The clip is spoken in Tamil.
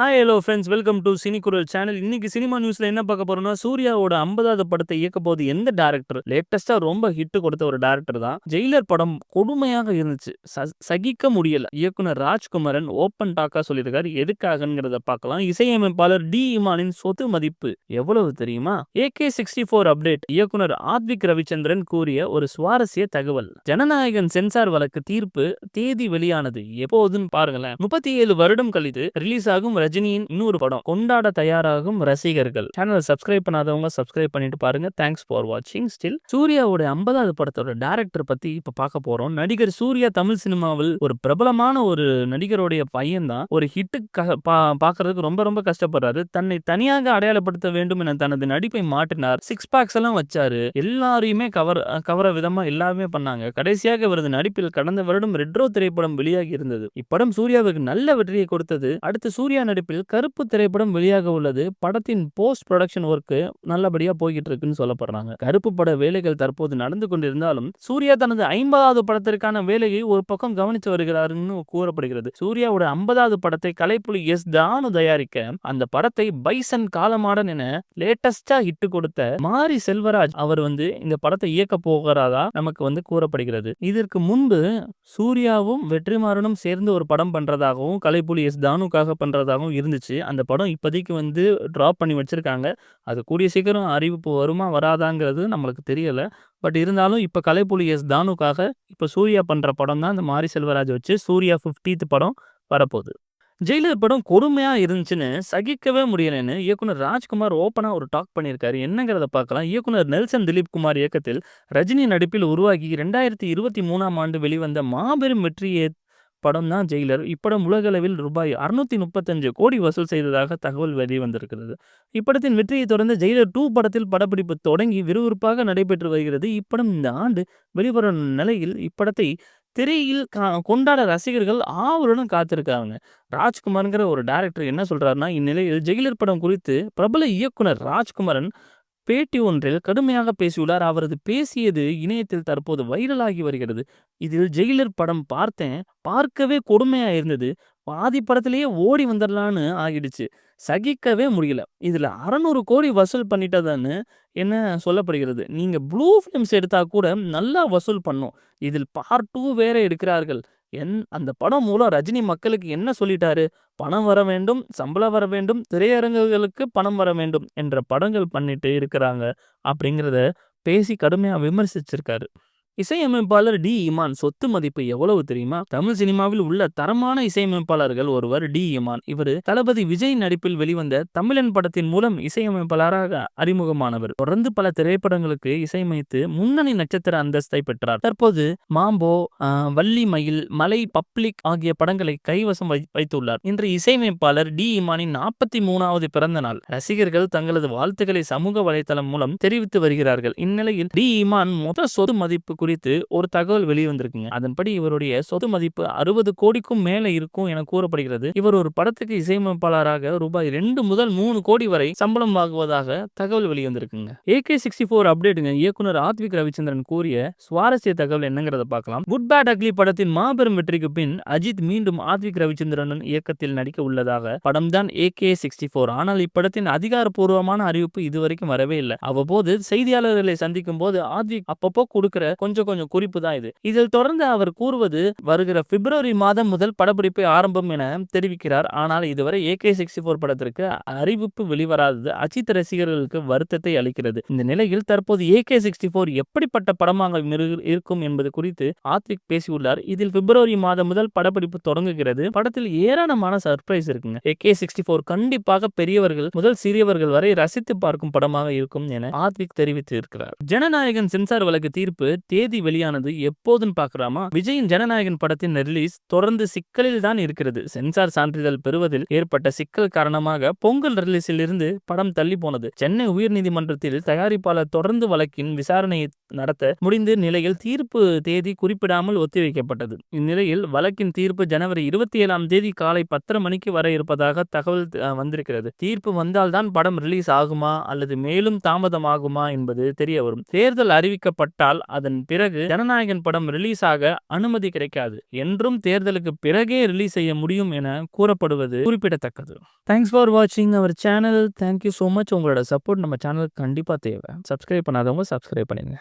Hi hello friends welcome to Cinikkural channel இன்னைக்கு சினிமா நியூஸ்ல என்ன பார்க்க போறோம்னா சூர்யாவோட ஐம்பதாவது படத்தை இயக்க போது எந்த டேரக்டர் லேட்டஸ்டா ரொம்ப ஹிட் கொடுத்த ஒரு டேரக்டர் தான். ஜெயிலர் படம் கொடுமையாக இருந்துச்சு. ச- சகிக்க முடியல. இயக்குனர் ராஜ்குமரன் ஓப்பன் டாக்கா சொல்லியிருக்காரு. எதுக்காகங்கிறத பார்க்கலாம். இசையமைப்பாளர் டி இமானின் சொத்து மதிப்பு எவ்வளவு தெரியுமா? ஏகே சிக்ஸ்டி ஃபோர் அப்டேட் இயக்குனர் ஆத்விக் ரவிச்சந்திரன் கூறிய ஒரு சுவாரஸ்ய தகவல். ஜனநாயகன் சென்சார் வழக்கு தீர்ப்பு தேதி வெளியானது எப்போதுன்னு பாருங்களேன். முப்பத்தி ஏழு வருடம் கழித்து ரிலீஸ் ஆகும் ரஜினியின் இன்னொரு படம் கொண்டாட தயாராகும் ரசிகர்கள். சேனலை சப்ஸ்கிரைப் பண்ணாதவங்க சப்ஸ்கிரைப் பண்ணிட்டு பாருங்க. தேங்க்ஸ் ஃபார் வாட்சிங் ஸ்டில் சூர்யாவோட ஐம்பதாவது படத்தோட டேரக்டர் பத்தி இப்ப பார்க்க போறோம். நடிகர் சூர்யா தமிழ் சினிமாவில் ஒரு பிரபலமான ஒரு நடிகருடைய பையன் தான் ஒரு ஹிட்டு பாக்குறதுக்கு ரொம்ப ரொம்ப கஷ்டப்படுறாரு. தன்னை தனியாக அடையாளப்படுத்த வேண்டும் என தனது நடிப்பை மாற்றினார். சிக்ஸ் பேக்ஸ் எல்லாம் வச்சாரு. எல்லாரையுமே கவர் கவர விதமா எல்லாமே பண்ணாங்க. கடைசியாக இவரது நடிப்பில் கடந்த வருடம் ரெட்ரோ திரைப்படம் வெளியாகி இருந்தது. இப்படம் சூர்யாவுக்கு நல்ல வெற்றியை கொடுத்தது. அடுத்து சூர்யா தயாரிப்பில் கருப்பு திரைப்படம் வெளியாக உள்ளது. படத்தின் போஸ்ட் ப்ரொடக்ஷன் ஒர்க்கு நல்லபடியா போய்கிட்டு இருக்குன்னு சொல்லப்படுறாங்க. கருப்பு பட வேலைகள் தற்போது நடந்து கொண்டிருந்தாலும் சூர்யா தனது ஐம்பதாவது படத்திற்கான வேலையை ஒரு பக்கம் கவனித்து வருகிறாருன்னு கூறப்படுகிறது. சூர்யாவோட ஐம்பதாவது படத்தை கலைப்புலி எஸ். தானு தயாரிக்க அந்த படத்தை பைசன் காலமாடன் என லேட்டஸ்டா ஹிட் கொடுத்த மாரி செல்வராஜ் அவர் வந்து இந்த படத்தை இயக்க போகிறதா நமக்கு வந்து கூறப்படுகிறது. இதற்கு முன்பு சூர்யாவும் வெற்றிமாறனும் சேர்ந்து ஒரு படம் பண்றதாகவும் கலைப்புலி எஸ். தானுக்காக பண்றதாகவும் இருந்துச்சு. அந்த படம் இப்போதைக்கு வந்து ட்ராப் பண்ணி வச்சிருக்காங்க. அது கூடிய சீக்கிரம் அறிவிப்பு வருமா வராதாங்கிறது நம்மளுக்கு தெரியலை. பட் இருந்தாலும் இப்போ கலைப்புலி எஸ் தானுக்காக இப்போ சூர்யா பண்ணுற படம் தான் இந்த மாரி செல்வராஜ் வச்சு சூர்யா 50th படம் வரப்போகுது. ஜெயிலர் படம் கொடுமையா இருந்துச்சுன்னு சகிக்கவே முடியலன்னு இயக்குனர் ராஜ்குமார் ஓப்பனாக ஒரு டாக் பண்ணியிருக்காரு. என்னங்கிறத பார்க்கலாம். இயக்குனர் நெல்சன் திலீப் குமார் இயக்கத்தில் ரஜினி நடிப்பில் உருவாகி ரெண்டாயிரத்தி இருபத்தி மூணாம் ஆண்டு வெளிவந்த மாபெரும் வெற்றியை படம் தான் ஜெயிலர். இப்படம் உலகளவில் ரூபாய் அறுநூத்தி முப்பத்தஞ்சு கோடி வசூல் செய்ததாக தகவல் வெளிவந்திருக்கிறது இப்படத்தின் வெற்றியை தொடர்ந்து ஜெயிலர் டூ படத்தில் படப்பிடிப்பு தொடங்கி விறுவிறுப்பாக நடைபெற்று வருகிறது. இப்படம் இந்த ஆண்டு வெளிவரும் நிலையில் இப்படத்தை திரையில் கா- கொண்டாட ரசிகர்கள் ஆவலுடன் காத்திருக்காங்க ராஜ்குமார்ங்கிற ஒரு டைரக்டர் என்ன சொல்றாருன்னா இந்நிலையில் ஜெயிலர் படம் குறித்து பிரபல இயக்குனர் ராஜ்குமரன் பேட்டி ஒன்றில் கடுமையாக பேசியுள்ளார். அவரது பேசியது இணையத்தில் தற்போது வைரலாகி வருகிறது. இதில் ஜெயிலர் படம் பார்த்தேன். பார்க்கவே கொடுமையா இருந்தது. பாதி படத்திலேயே ஓடி வந்துடலான்னு ஆகிடுச்சு. சகிக்கவே முடியல. இதுல அறநூறு கோடி வசூல் பண்ணிட்டதான்னு என்ன சொல்லப்படுகிறது? நீங்க ப்ளூ ஃபிலிம்ஸ் எடுத்தா கூட நல்லா வசூல் பண்ணும். இதில் பார்ட் டூ வேற எடுக்கிறார்கள். என் அந்த படம் மூலம் ரஜினி மக்களுக்கு என்ன சொல்லிட்டாரு? பணம் வர வேண்டும் சம்பளம் வர வேண்டும் திரையரங்குகளுக்கு பணம் வர வேண்டும் என்ற படங்கள் பண்ணிட்டு இருக்கிறாங்க அப்படிங்கிறத பேசி கடுமையா விமர்சிச்சிருக்காரு. இசையமைப்பாளர் டி. இமான் சொத்து மதிப்பு எவ்வளவு தெரியுமா? தமிழ் சினிமாவில் உள்ள தரமான இசையமைப்பாளர்கள் ஒருவர் டி. இமான். இவர் தளபதி விஜய் நடிப்பில் வெளிவந்த தமிழன் படத்தின் மூலம் இசையமைப்பாளராக அறிமுகமானவர். தொடர்ந்து பல திரைப்படங்களுக்கு இசையமைத்து முன்னணி நட்சத்திர அந்தஸ்தை பெற்றார். தற்போது மாம்போ வள்ளி மயில் மலை பப்ளிக் ஆகிய படங்களை கைவசம் வை- வைத்துள்ளார். இன்று இசையமைப்பாளர் டி. இமானின் நாற்பத்தி மூணாவது பிறந்த நாள் ரசிகர்கள் தங்களது வாழ்த்துக்களை சமூக வலைதளம் மூலம் தெரிவித்து வருகிறார்கள். இந்நிலையில் டி. இமான் மொத்த சொத்து மதிப்பு குறித்து குறித்து ஒரு தகவல் வெளிவந்திருக்குங்க. அதன்படி இவருடைய சொத்து மதிப்பு அறுபது கோடிக்கும் மேல இருக்கும் என கூறப்படுகிறது. இவர் ஒரு படத்துக்கு இசையமைப்பாளராக ரூபாய் ரெண்டு முதல் மூணு கோடி வரை சம்பளம் வாங்குவதாக தகவல் வெளிவந்திருக்குங்க. ஏ கே சிக்ஸ்டி ஃபோர் அப்டேட்டுங்க இயக்குனர் ஆத்விக் ரவிச்சந்திரன் கூறிய சுவாரஸ்ய தகவல் என்னங்கிறத பார்க்கலாம். குட் பேட் அக்லி படத்தின் மாபெரும் வெற்றிக்கு பின் அஜித் மீண்டும் ஆத்விக் ரவிச்சந்திரன் இயக்கத்தில் நடிக்க உள்ளதாக படம் தான் கே சிக்ஸ்டி ஃபோர் ஆனால் இப்படத்தின் அதிகாரப்பூர்வமான அறிவிப்பு இதுவரைக்கும் வரவே இல்லை. அவ்வப்போது செய்தியாளர்களை சந்திக்கும் போது ஆத்விக் அப்பப்போ கொடுக்கிற கொஞ்சம் கொஞ்சம் குறிப்பு தான் இது. இதில் தொடர்ந்து அவர் கூறுவது வருகிற பிப்ரவரி மாதம் முதல் படப்பிடிப்பை ஆரம்பம் என தெரிவிக்கிறார். ஆனால் இதுவரை ஏகே சிக்ஸ்டி ஃபோர் படத்திற்கு அறிவிப்பு வெளிவராதது அஜித் ரசிகர்களுக்கு வருத்தத்தை அளிக்கிறது. இந்த நிலையில் தற்போது ஏகே சிக்ஸ்டி ஃபோர் எப்படிப்பட்ட படமாக இருக்கும் என்பது குறித்து ஆத்விக் பேசியுள்ளார். இதில் பிப்ரவரி மாதம் முதல் படப்பிடிப்பு தொடங்குகிறது. படத்தில் ஏராளமான சர்ப்ரைஸ் இருக்குங்க. ஏகே சிக்ஸ்டி ஃபோர் கண்டிப்பாக பெரியவர்கள் முதல் சிறியவர்கள் வரை ரசித்து பார்க்கும் படமாக இருக்கும் என ஆத்விக் தெரிவித்து இருக்கிறார் ஜனநாயகன் சென்சார் வழக்கு தீர்ப்பு தேதி வெளியானது எப்போதுன்னு பார்க்கலாமா? விஜயின் ஜனநாயகன் படத்தின் ரிலீஸ் தொடர்ந்து சிக்கலில் தான் இருக்கிறது. சென்சார் சான்றிதழ் பெறுவதில் ஏற்பட்ட சிக்கல் காரணமாக பொங்கல் ரிலீஸில் இருந்து படம் தள்ளி போனது. சென்னை உயர்நீதிமன்றத்தில் தயாரிப்பாளர் தொடர்ந்து வழக்கின் விசாரணையை நடத்த முடிந்த நிலையில் தீர்ப்பு தேதி குறிப்பிடாமல் ஒத்திவைக்கப்பட்டது. இந்நிலையில் வழக்கின் தீர்ப்பு ஜனவரி இருபத்தி ஏழாம் தேதி காலை பத்தரை மணிக்கு வர இருப்பதாக தகவல் வந்திருக்கிறது. தீர்ப்பு வந்தால்தான் படம் ரிலீஸ் ஆகுமா அல்லது மேலும் தாமதமாகுமா என்பது தெரிய வரும். தேர்தல் அறிவிக்கப்பட்டால் அதன் பிறகு ஜனநாயகன் படம் ரிலீஸ் ஆக அனுமதி கிடைக்காது. என்றும் தேர்தலுக்கு பிறகே ரிலீஸ் செய்ய முடியும் என கூறப்படுவது குறிப்பிடத்தக்கது. தேங்க்ஸ் ஃபார் வாட்சிங் அவர் channel thank you so much உங்களோட சப்போர்ட் நம்ம சேனலுக்கு கண்டிப்பாக தேவை. சப்ஸ்கிரைப் பண்ணாதவங்க சப்ஸ்கிரைப் பண்ணிடுங்க